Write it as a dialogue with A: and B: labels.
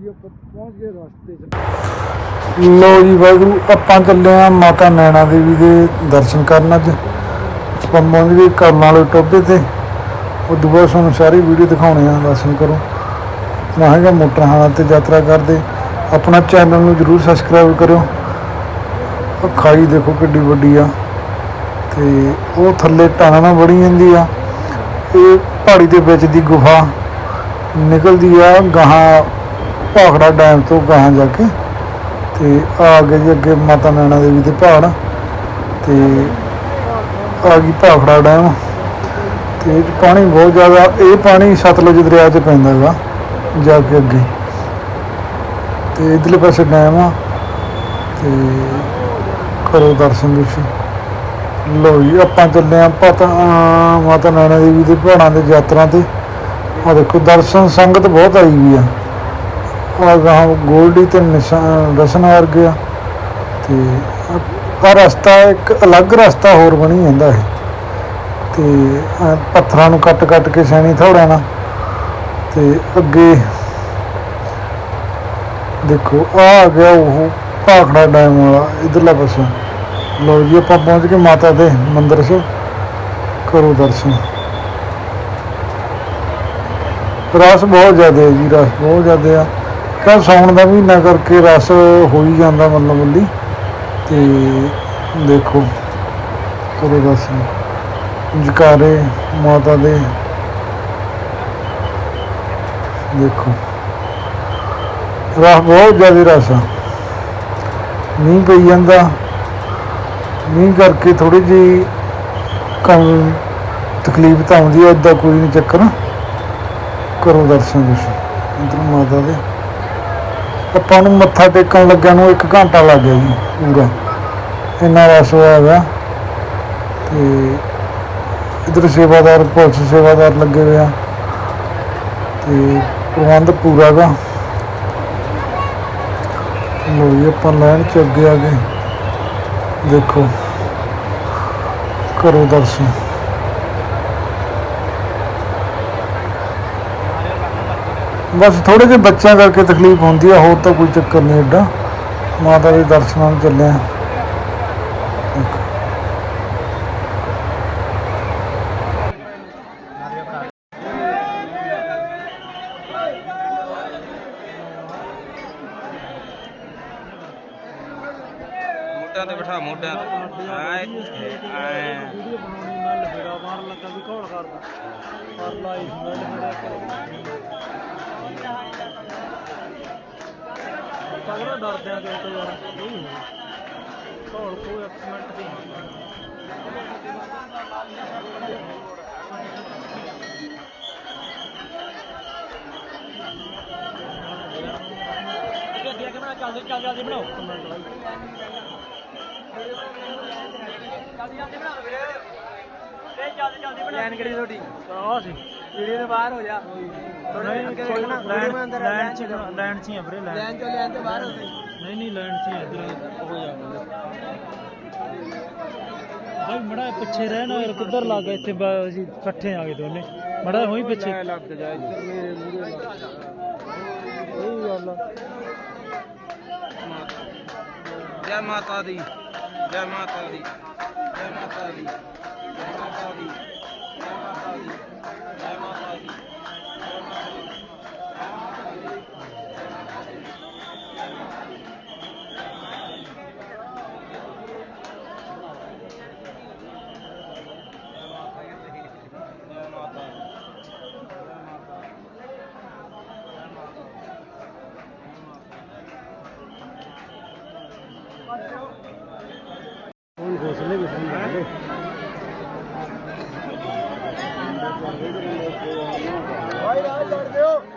A: ਜੀ ਆਪਾਂ ਪਹੁੰਚ ਗਏ ਰਸਤੇ 'ਚ।
B: ਲੋ ਜੀ ਵਾਹਿਗੁਰੂ, ਆਪਾਂ ਚੱਲੇ ਆ ਮਾਤਾ ਨੈਣਾ ਦੇਵੀ ਦੇ ਦਰਸ਼ਨ ਕਰਨ ਅੱਜ। ਆਪਾਂ ਪਹੁੰਚ ਗਏ ਕਰਨ ਵਾਲੇ ਟੋਭੇ ਤੇ। ਉਦੋਂ ਬਾਅਦ ਤੁਹਾਨੂੰ ਸਾਰੀ ਵੀਡੀਓ ਦਿਖਾਉਣੇ ਆ, ਦਰਸ਼ਨ ਕਰੋ। ਮੈਂ ਹੈਗਾ ਮੋਟਰ ਹਾਣਾ ਤੇ ਯਾਤਰਾ ਕਰਦੇ। ਆਪਣਾ ਚੈਨਲ ਨੂੰ ਜਰੂਰ ਸਬਸਕ੍ਰਾਈਬ ਕਰਿਓ। ਖਾਈ ਦੇਖੋ ਕਿੱਡੀ ਵੱਡੀ ਆ। ਤੇ ਉਹ ਥੱਲੇ ਟਾਣਾ ਬੜੀ ਜਾਂਦੀ ਆ। ਇਹ ਪਹਾੜੀ ਦੇ ਵਿੱਚ ਦੀ ਗੁਫਾ। ਨਿਕਲਦੀ ਆ ਗਾਹਾਂ ਭਾਖੜਾ ਡੈਮ ਤੋਂ ਗਾਹਾਂ ਜਾ ਕੇ ਤੇ ਆ ਗਏ ਜੀ ਅੱਗੇ ਮਾਤਾ ਨੈਣਾ ਦੇਵੀ ਦੇ ਪਹਾੜ ਤੇ ਆ ਗਈ ਭਾਖੜਾ ਡੈਮ ਤੇ ਪਾਣੀ ਬਹੁਤ ਜ਼ਿਆਦਾ, ਇਹ ਪਾਣੀ ਸਤਲੁਜ ਦਰਿਆ 'ਚ ਪੈਂਦਾ ਹੈਗਾ ਜਾ ਕੇ ਅੱਗੇ। ਤੇ ਇਧਰਲੇ ਪਾਸੇ ਡੈਮ ਆ ਤੇ ਕਰੋ ਦਰਸ਼ਨ ਤੁਸੀਂ ਲੋ ਜੀ, ਆਪਾਂ ਚੱਲੇ ਆ ਪਤਾ ਮਾਤਾ ਨੈਣਾ ਦੇਵੀ ਦੇ ਪਹਾੜਾਂ ਦੇ ਯਾਤਰਾ ਤੇ। ਆ ਦੇਖੋ, ਦਰਸ਼ਨ ਸੰਗਤ ਬਹੁਤ ਆਈ ਵੀ ਆ। ਆ ਗੋਲਡੀ ਤੇ ਨਿਸ਼ਾਨ ਰਸਨ ਵਰਗੇ ਆ। ਤੇ ਆ ਰਸਤਾ ਇੱਕ ਅਲੱਗ ਰਸਤਾ ਹੋਰ ਬਣੀ ਜਾਂਦਾ ਹੈ ਤੇ ਪੱਥਰਾਂ ਨੂੰ ਕੱਟ ਕੱਟ ਕੇ ਸੈਣੀ ਥੋੜਾ ਨਾ। ਤੇ ਅੱਗੇ ਦੇਖੋ, ਆ ਆ ਗਿਆ ਉਹ ਭਾਖੜਾ ਡੈਮ ਵਾਲਾ, ਇਧਰਲਾ ਪਾਸਾ। ਲੋ ਜੀ, ਆਪਾਂ ਪਹੁੰਚ ਕੇ ਮਾਤਾ ਦੇ ਮੰਦਿਰ 'ਚ, ਕਰੋ ਦਰਸ਼ਨ। ਰਸ ਬਹੁਤ ਜ਼ਿਆਦਾ ਹੈ ਜੀ, ਰਸ ਬਹੁਤ ਜ਼ਿਆਦਾ ਆ। ਕਾ ਸਾਉਣ ਦਾ ਮਹੀਨਾ ਕਰਕੇ ਰਸ ਹੋ ਹੀ ਜਾਂਦਾ ਮਤਲਬ ਬੱਲੀ ਤੇ ਦੇਖੋ, ਕਰੋ ਦਰਸ਼ਨ ਜਕਾਰੇ, ਮਾਤਾ ਦੇ। ਦੇਖੋ। ਰਸ, ਬਹੁਤ ਜ਼ਿਆਦਾ ਰਸ ਆ। ਮੀਂਹ ਪਈ ਜਾਂਦਾ। ਮੀਂਹ ਕਰਕੇ ਥੋੜੀ ਜੀ ਕੰਮ, ਤਕਲੀਫ ਤਾਂ ਆਉਂਦੀ ਹੈ ਏਦਾਂ ਕੋਈ ਨਹੀਂ ਚੱਕਰ। ਕਰੋ ਦਰਸ਼ਨ ਤੁਸੀਂ ਇੰਦਰ ਮਾਤਾ ਦੇ। ਆਪਾਂ ਨੂੰ ਮੱਥਾ ਟੇਕਣ ਲੱਗਿਆ ਨੂੰ 1 ਘੰਟਾ ਲੱਗ ਗਿਆ ਜੀ। ਪੂਰਾ ਇੰਨਾ ਰਸ਼ ਹੋਇਆ ਹੈਗਾ ਤੇ ਇਧਰ ਸੇਵਾਦਾਰ ਪੁਲਿਸ ਸੇਵਾਦਾਰ ਲੱਗੇ ਹੋਏ ਆ। ਤੇ ਪ੍ਰਬੰਧ ਪੂਰਾ ਗਾ। ਲੋ ਜੀ ਆਪਾਂ ਲਾਈਨ ਚ ਅੱਗੇ ਆ ਗਏ। ਦੇਖੋ। ਕਰੋ ਦਰਸ਼ਨ। ਬਸ ਥੋੜੇ ਜਿਹੇ ਬੱਚਿਆਂ ਕਰਕੇ ਤਕਲੀਫ ਹੁੰਦੀ ਆ ਹੋਰ ਤਾਂ ਕੋਈ ਚੱਕਰ ਨਹੀਂ ਐਡਾ ਮਾਤਾ ਦੇ ਦਰਸ਼ਨਾਂ ਨੂੰ ਚੱਲੇ ਆ।
C: ਮੋਢਿਆਂ ਤੇ ਬਿਠਾ ਮੋਢਿਆਂ ਤੇ। ਆਏ ਆਏ।
A: ਵੀਡੀਓ ਬਣਾਉਣੀ ਮੈਂ ਲਫੇੜਾ ਮਾਰਨ ਲੱਗਾ ਵੀ ਕੌਣ ਕਰਦਾ। ਪਰ ਲਾਈ ਮੈਂ ਲਫੇੜਾ ਤਗੜਾ ਡਰਦੇ ਆ ਕਿ ਤੋਂ ਯਾਰ ਨਹੀਂ ਕੌਣ ਕੋਈ ਇੱਕ ਮਿੰਟ ਦੀ ਅੱਗੇ ਚੱਲਦੇ ਚੱਲ ਜਲਦੀ ਬਣਾਓ। ਕਮੈਂਟ ਬਾਈ
D: ਲਾਈਨ ਕਿਹੜੀ ਤੁਹਾਡੀ?
A: ਆ ਸੀ।
D: ਵੀਡੀਓ ਤੋਂ ਬਾਹਰ ਹੋ ਜਾ।
A: ਨਹੀਂ
D: ਕੋਈ ਨਾ, ਵੀਡੀਓ ਦੇ ਅੰਦਰ
A: ਲੈਣ
D: ਲੈਣ
A: ਚ
D: ਚ
A: ਲੈਣ ਚ ਹੀ ਆ ਵੀਰੇ ਲੈਣ
D: ਲਾਈਨ ਤੋਂ ਲਾਈਨ ਤੋਂ ਬਾਹਰ ਹੋ ਸਹੀ
A: ਨਹੀਂ ਨਹੀਂ ਲੈਣ ਚ ਹੀ ਆ, ਇੱਧਰ। ਹੋ ਜਾ ਭਾਈ ਮੜਾ ਪਿੱਛੇ ਰਹਿਣਾ ਯਾਰ ਕਿੱਧਰ ਲੱਗ ਗਿਆ? ਇੱਥੇ ਬ- ਅਸੀਂ ਇਕੱਠੇ ਆ ਗਏ ਦੋਨੇ। ਮੜਾ ਹੋਈ ਪਿੱਛੇ।
D: ਲੱਗ ਜਾ ਇੱਧਰ ਮੇਰੇ ਮੂਹਰੇ
A: ਉਹੀ ਗੱਲ ਆ।
C: ਜੈ ਮਾਤਾ ਦੀ ਜੈ ਮਾਤਾ ਦੀ ਜੈ ਮਾਤਾ ਦੀ ਜੈ ਮਾਤਾ ਦੀ।
A: ਕੋਈ ਹੌਸਲੇ ਵੀ ਸਹੀ
D: ਭਾਈ ਰਾਜ ਛੱਡ ਦਿਓ।